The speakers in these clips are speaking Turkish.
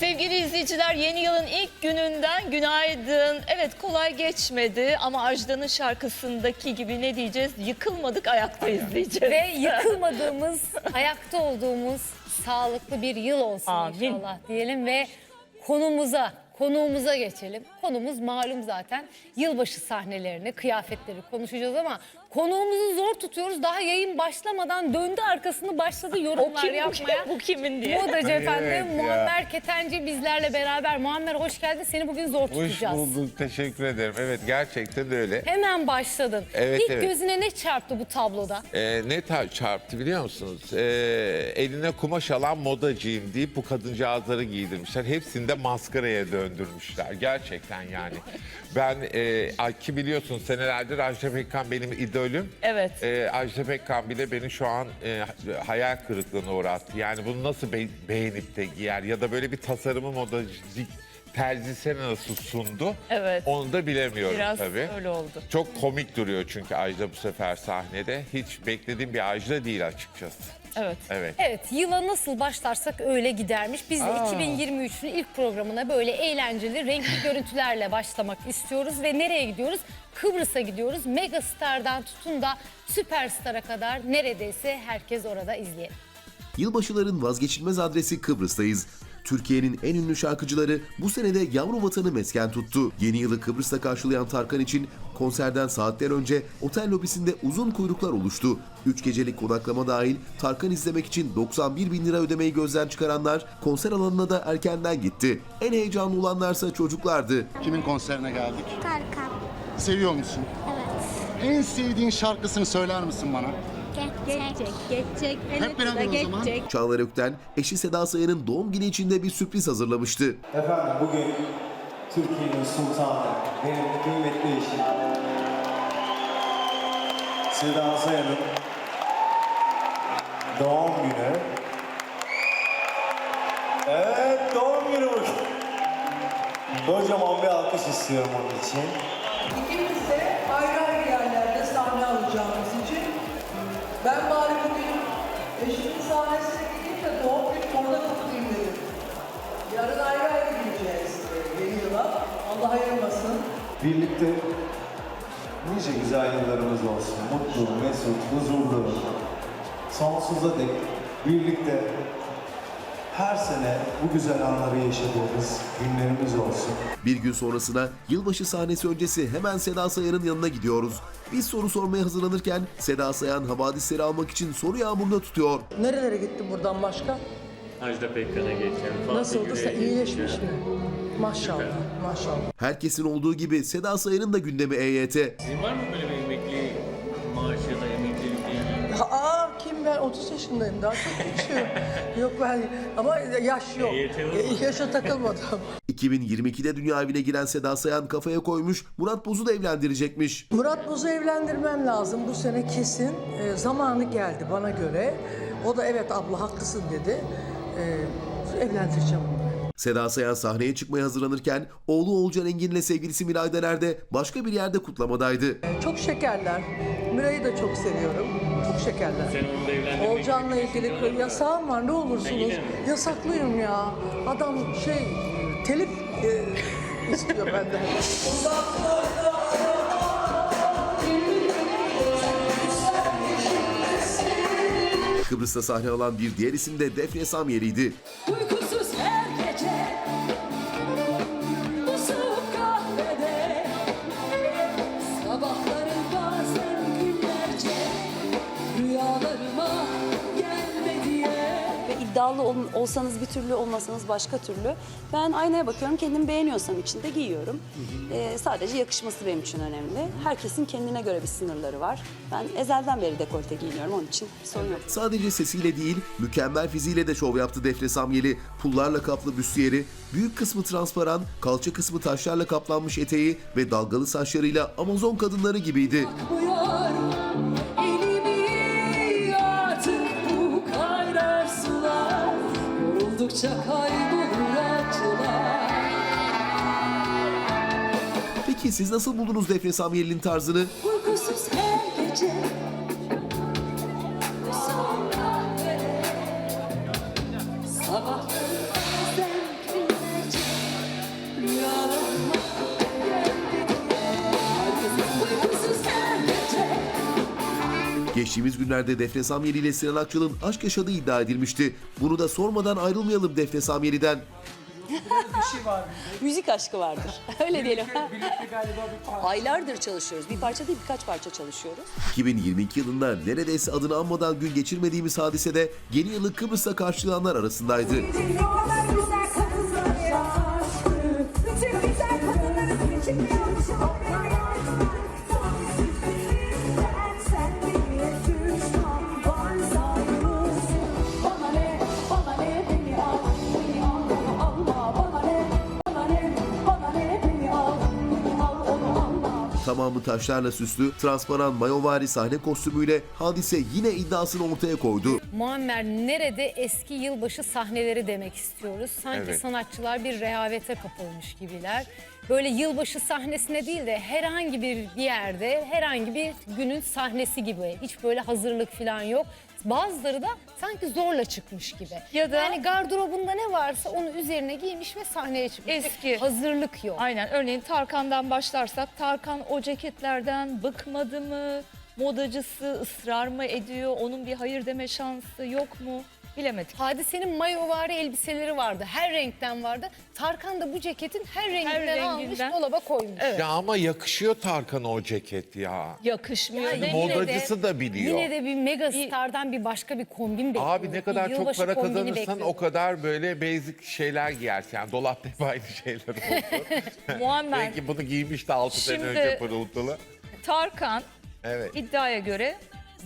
Sevgili izleyiciler yeni yılın ilk gününden günaydın. Evet kolay geçmedi ama Ajda'nın şarkısındaki gibi ne diyeceğiz? Yıkılmadık ayaktayız diyeceğiz. Ve yıkılmadığımız, ayakta olduğumuz sağlıklı bir yıl olsun Amin. inşallah diyelim ve konumuza, konuğumuza geçelim. Konumuz malum zaten yılbaşı sahnelerini, kıyafetleri konuşacağız ama konuğumuzu zor tutuyoruz. Daha yayın başlamadan döndü arkasını başladı yorumlar kim, bu, yapmaya. kim, bu kimin diye. Modacı efendim Evet ya. Muammer Ketenci bizlerle beraber. Muammer hoş geldin. Seni bugün zor Hoş tutacağız. bulduk. Teşekkür ederim. Evet gerçekten de öyle. Hemen başladın. Evet, İlk evet. gözüne ne çarptı bu tabloda? Ee, ne tar- çarptı biliyor musunuz? Ee, eline kumaş alan modacıyım deyip bu kadıncağızları giydirmişler. Hepsini de maskaraya döndürmüşler. Gerçekten yani. Ben e, ay ki biliyorsun senelerdir Ajda Pekkan benim idolüm. Evet. Ee, Ajda Pekkan bile beni şu an e, hayal kırıklığına uğrattı. Yani bunu nasıl be- beğenip de giyer ya da böyle bir tasarımı modacı terzisine nasıl sundu? Evet. Onu da bilemiyorum Biraz tabii. öyle oldu. Çok komik duruyor çünkü Ajda bu sefer sahnede. Hiç beklediğim bir Ajda değil açıkçası. Evet. Evet. Evet yıla nasıl başlarsak öyle gidermiş. Biz de 2023'ün ilk programına böyle eğlenceli, renkli görüntülerle başlamak istiyoruz. Ve nereye gidiyoruz? Kıbrıs'a gidiyoruz. Megastar'dan tutun da süperstara kadar neredeyse herkes orada izleyelim. Yılbaşıların vazgeçilmez adresi Kıbrıs'tayız. Türkiye'nin en ünlü şarkıcıları bu senede yavru vatanı mesken tuttu. Yeni yılı Kıbrıs'ta karşılayan Tarkan için konserden saatler önce otel lobisinde uzun kuyruklar oluştu. 3 gecelik konaklama dahil Tarkan izlemek için 91 bin lira ödemeyi gözden çıkaranlar konser alanına da erkenden gitti. En heyecanlı olanlarsa çocuklardı. Kimin konserine geldik? Tarkan. Seviyor musun? Evet. En sevdiğin şarkısını söyler misin bana? Geçecek. Geçecek. Hep beraber o zaman. Çağlar Ökten, eşi Seda Sayan'ın doğum günü içinde bir sürpriz hazırlamıştı. Efendim bugün Türkiye'nin sultanı, benim kıymetli eşim Seda Sayan'ın doğum günü. Evet doğum günü bugün. Kocaman bir alkış istiyorum onun için. İkimiz de ayrı ayrı ben bari bugün eşimin sahnesine gideyim de doğum günü orada kutlayayım dedim. Yarın ayrı ayrı gideceğiz e, yeni yıla. Allah ayırmasın. Birlikte nice güzel yıllarımız olsun. Mutlu, mesut, huzurlu, sonsuza dek birlikte her sene bu güzel anları yaşadığımız günlerimiz olsun. Bir gün sonrasına yılbaşı sahnesi öncesi hemen Seda Sayan'ın yanına gidiyoruz. Biz soru sormaya hazırlanırken Seda Sayan havadisleri almak için soru yağmuruna tutuyor. Nerelere gitti buradan başka? Ajda Pekkan'a. Fatih Nasıldı? Gürel'e Sen iyileşmiş mi? Maşallah, maşallah. Herkesin olduğu gibi Seda Sayan'ın da gündemi EYT. Sizin var mı böyle bir 30 yaşındayım daha çok küçüğüm. yok ben ama yaş yok. Yaşa takılmadım. 2022'de dünya evine giren Seda Sayan kafaya koymuş Murat Boz'u da evlendirecekmiş. Murat Boz'u evlendirmem lazım bu sene kesin. Ee, zamanı geldi bana göre. O da evet abla haklısın dedi. Ee, evlendireceğim onu. Seda Sayan sahneye çıkmaya hazırlanırken oğlu Oğulcan Engin'le sevgilisi Miray Dener de başka bir yerde kutlamadaydı. Çok şekerler. Miray'ı da çok seviyorum. Çok şekerler. Olcan'la ilgili yasağım var ne olursunuz. Yasaklıyım ya. Adam şey telif e, istiyor benden. Kıbrıs'ta sahne alan bir diğer isim de Defne Samyeli'ydi. Ol- olsanız bir türlü olmasanız başka türlü. Ben aynaya bakıyorum kendimi beğeniyorsam içinde giyiyorum. Ee, sadece yakışması benim için önemli. Herkesin kendine göre bir sınırları var. Ben ezelden beri dekolte giyiniyorum onun için sorun yok. Sadece sesiyle değil, mükemmel fiziğiyle de şov yaptı Defne Samyeli. Pullarla kaplı büstiyeri, büyük kısmı transparan, kalça kısmı taşlarla kaplanmış eteği ve dalgalı saçlarıyla Amazon kadınları gibiydi. Akmıyor Yoruldukça kaybolur acılar Peki siz nasıl buldunuz Defne Samyeli'nin tarzını? Uykusuz her gece Geçtiğimiz günlerde Defne Samyeli ile Sinan Akçıl'ın aşk yaşadığı iddia edilmişti. Bunu da sormadan ayrılmayalım Defne Samyeli'den. Müzik aşkı vardır. Öyle diyelim. Aylardır çalışıyoruz. Bir parça değil birkaç parça çalışıyoruz. 2022 yılında neredeyse adını anmadan gün geçirmediğimiz hadisede yeni yılı Kıbrıs'ta karşılayanlar arasındaydı. Tamamı taşlarla süslü, transparan mayovari sahne kostümüyle hadise yine iddiasını ortaya koydu. Muammer nerede eski yılbaşı sahneleri demek istiyoruz. Sanki Evet. sanatçılar bir rehavete kapılmış gibiler. Böyle yılbaşı sahnesine değil de herhangi bir yerde herhangi bir günün sahnesi gibi. Hiç böyle hazırlık falan yok. Bazıları da sanki zorla çıkmış gibi. Ya da- yani gardırobunda ne varsa onu üzerine giymiş ve sahneye çıkmış. Eski. Hazırlık yok. Aynen örneğin Tarkan'dan başlarsak Tarkan o ceketlerden bıkmadı mı? Modacısı ısrar mı ediyor? Onun bir hayır deme şansı yok mu? Bilemedik. Hadisenin mayovari elbiseleri vardı. Her renkten vardı. Tarkan da bu ceketin her renginden, almış renginden. dolaba koymuş. Evet. Ya ama yakışıyor Tarkan'a o ceket ya. Yakışmıyor. Ya Ve yine de- Modacısı da biliyor. Yine de bir mega stardan bir başka bir kombin bekliyoruz. Abi ne kadar Bir çok yılbaşı para kombini kazanırsan o kadar böyle basic şeyler giyersin. Yani dolapta hep aynı şeyler oldu. Muammer Belki bunu giymişti 6 sene Şimdi- önce pırıltılı. Tarkan Evet. iddiaya göre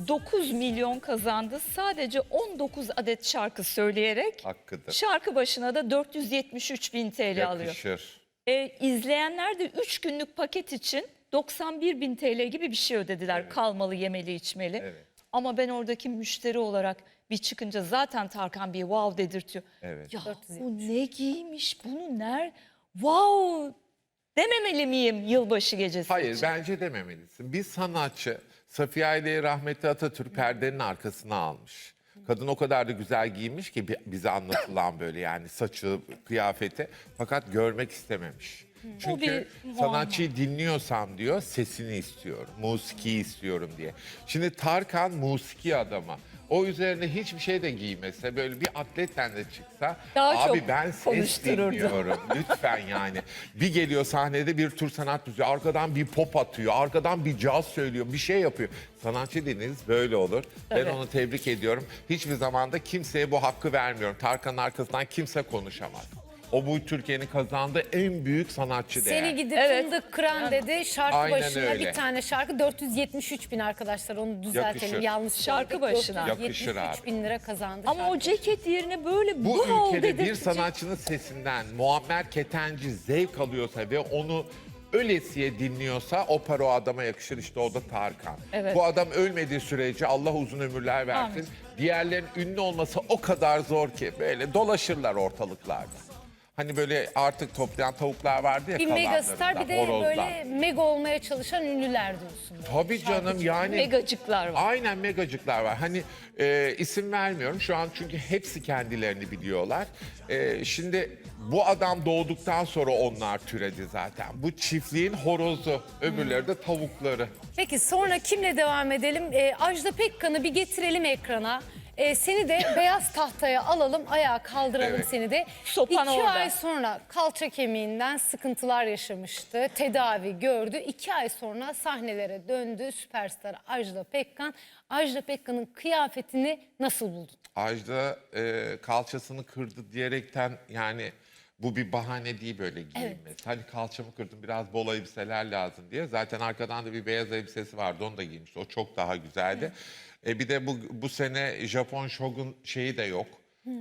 9 milyon kazandı. Sadece 19 adet şarkı söyleyerek Hakkıdır. şarkı başına da 473 bin TL alıyor. Yakışır. E, izleyenler de 3 günlük paket için 91 bin TL gibi bir şey ödediler. Kalmalı, yemeli, içmeli. Evet. Ama ben oradaki müşteri olarak bir çıkınca zaten Tarkan bir wow dedirtiyor. Evet. Ya bu ne giymiş, bunu ner? Wow dememeli miyim yılbaşı gecesi Hayır için? bence dememelisin. Bir sanatçı Safiye Aile'yi rahmetli Atatürk perdenin arkasına almış. Kadın o kadar da güzel giymiş ki bi- bize anlatılan böyle yani saçı, kıyafeti fakat görmek istememiş. Çünkü bir sanatçıyı dinliyorsam diyor sesini istiyorum, musiki istiyorum diye. Şimdi Tarkan musiki adamı. O üzerine hiçbir şey de giymese böyle bir atletle de çıksa Daha abi çok ben ses konuştururdu." dinliyorum lütfen yani. Bir geliyor sahnede bir tür sanat müziği arkadan bir pop atıyor arkadan bir caz söylüyor bir şey yapıyor. Sanatçı dediğiniz böyle olur. Ben Tabii. onu tebrik ediyorum. Hiçbir zamanda kimseye bu hakkı vermiyorum. Tarkan'ın arkasından kimse konuşamaz. O bu Türkiye'nin kazandığı en büyük sanatçı değer. Seni gidip Evet. fındık kıran dedi. Şarkı Aynen başına öyle. bir tane şarkı 473 bin arkadaşlar onu düzeltelim Yakışır. yanlış Şarkı söyledik. başına. 473 Yakışır abi. bin lira kazandı. Ama o ceket yerine böyle Bu wow ülkede bir sanatçının sesinden Muammer Ketenci zevk alıyorsa ve onu ölesiye dinliyorsa o para o adama yakışır işte o da Tarkan. Evet. Bu adam ölmediği sürece Allah uzun ömürler versin. Diğerlerin ünlü olması o kadar zor ki böyle dolaşırlar ortalıklarda. Hani böyle artık toplayan tavuklar vardı ya bir megastar bir de horozlar. böyle mega olmaya çalışan ünlüler diyorsun. böyle. Tabii canım yani megacıklar var. Aynen megacıklar var. Hani e, isim vermiyorum şu an çünkü hepsi kendilerini biliyorlar. E, şimdi bu adam doğduktan sonra onlar türedi zaten. Bu çiftliğin horozu, öbürleri de tavukları. Peki sonra kimle devam edelim? Ee, Ajda Pekkan'ı bir getirelim ekrana. Ee, seni de beyaz tahtaya alalım, ayağa kaldıralım Evet. seni de. Sopan İki orada. ay sonra kalça kemiğinden sıkıntılar yaşamıştı. Tedavi gördü. İki ay sonra sahnelere döndü. Süperstar Ajda Pekkan. Ajda Pekkan'ın kıyafetini nasıl buldun? Ajda e, kalçasını kırdı diyerekten yani bu bir bahane değil böyle giyinmesi. Hani kalçamı kırdım biraz bol elbiseler lazım diye. Zaten arkadan da bir beyaz elbisesi vardı onu da giymişti. O çok daha güzeldi. E, bir de bu, bu sene Japon Shogun şeyi de yok.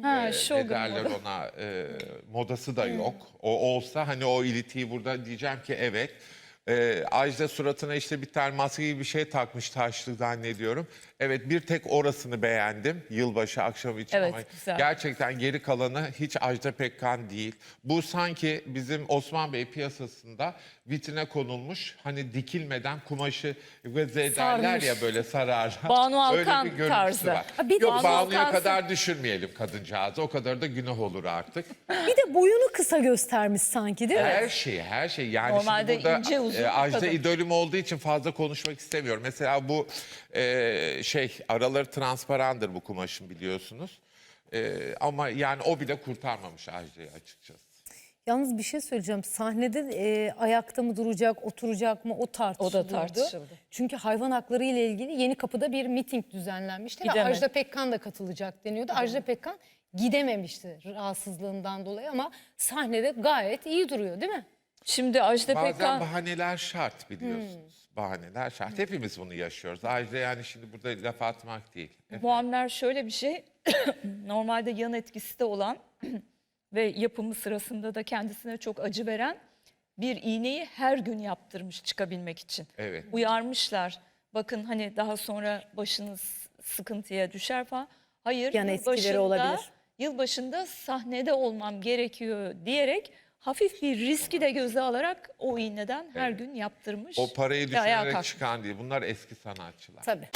Ha, Shogun ne derler moda. ona e, modası da yok. O olsa hani o ilitiyi burada diyeceğim ki evet. Ee, Ajda suratına işte bir tane maske gibi bir şey takmış taşlı zannediyorum. Evet bir tek orasını beğendim yılbaşı akşamı için Evet, ama güzel. gerçekten geri kalanı hiç Ajda Pekkan değil. Bu sanki bizim Osman Bey piyasasında vitrine konulmuş hani dikilmeden kumaşı geze ederler Sarmış. ya böyle sararlar. Banu Öyle Alkan bir görüntüsü tarzı. var. Ha, bir de Yok Banu Banu'ya Alkan- kadar düşürmeyelim kadıncağızı. O kadar da günah olur artık. Bir de boyunu kısa göstermiş sanki değil mi? Her şey, her şey. Yani Normalde şimdi burada, ince Uzun e, Ajda idolüm olduğu için fazla konuşmak istemiyorum. Mesela bu e, şey araları transparandır bu kumaşın biliyorsunuz. E, ama yani o bile kurtarmamış Ajda'yı açıkçası. Yalnız bir şey söyleyeceğim. Sahnede e, ayakta mı duracak, oturacak mı o tartışıldı. tartışıldı. Çünkü hayvan hakları ile ilgili Yeni Kapı'da bir miting düzenlenmişti ve Gidemedi. Ajda Pekkan da katılacak deniyordu. Ajda Pekkan gidememişti rahatsızlığından dolayı ama sahnede gayet iyi duruyor değil mi? Şimdi Ajda Bazen Pekkan bahaneler şart biliyorsunuz. Bahaneler şart. Hepimiz bunu yaşıyoruz. Ajda yani şimdi burada laf atmak değil. Muammer şöyle bir şey. Normalde yan etkisi de olan ve yapımı sırasında da kendisine çok acı veren bir iğneyi her gün yaptırmış çıkabilmek için. Evet. Uyarmışlar. Bakın hani daha sonra başınız sıkıntıya düşer falan. Hayır. Yan etkileri yılbaşında- olabilir. Yılbaşında sahnede olmam gerekiyor diyerek hafif bir riski de göze alarak o iğneden her gün yaptırmış. O parayı ve düşünerek çıkan değil. Bunlar eski sanatçılar. Tabii.